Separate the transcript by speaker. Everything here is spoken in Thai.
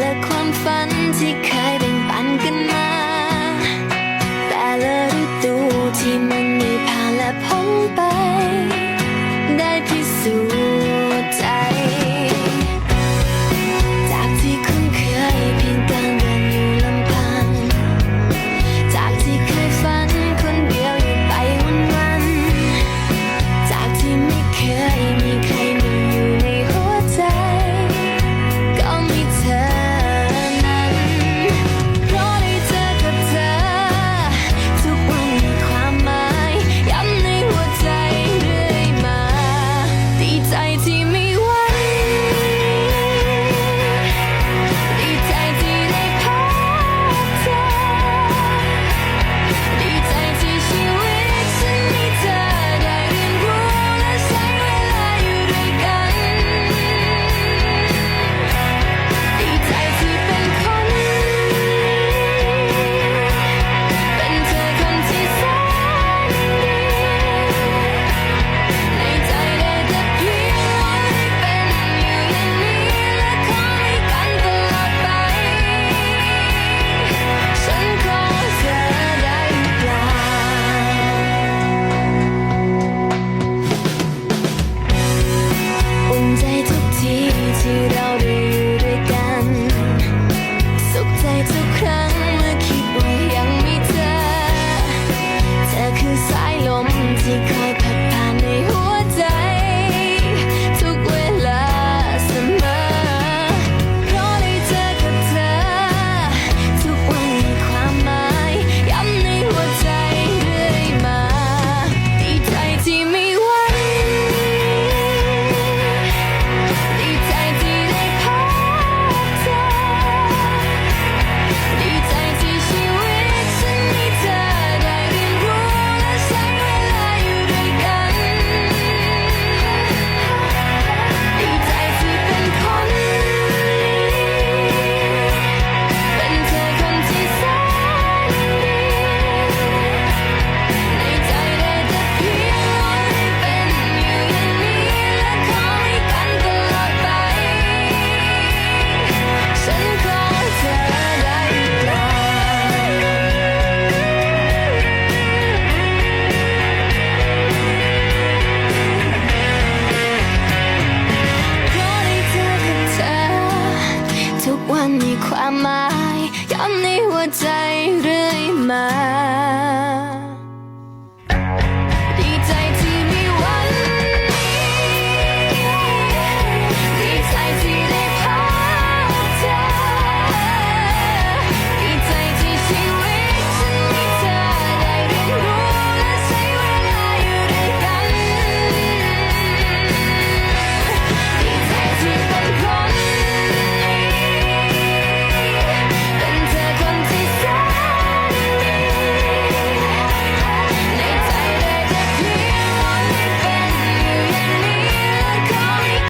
Speaker 1: และความฝันที่เคยแบ่งปันกันมา แต่ละฤดูที่มันมีผ่านและพ้นไป ความหมายย้ำในหัวใจ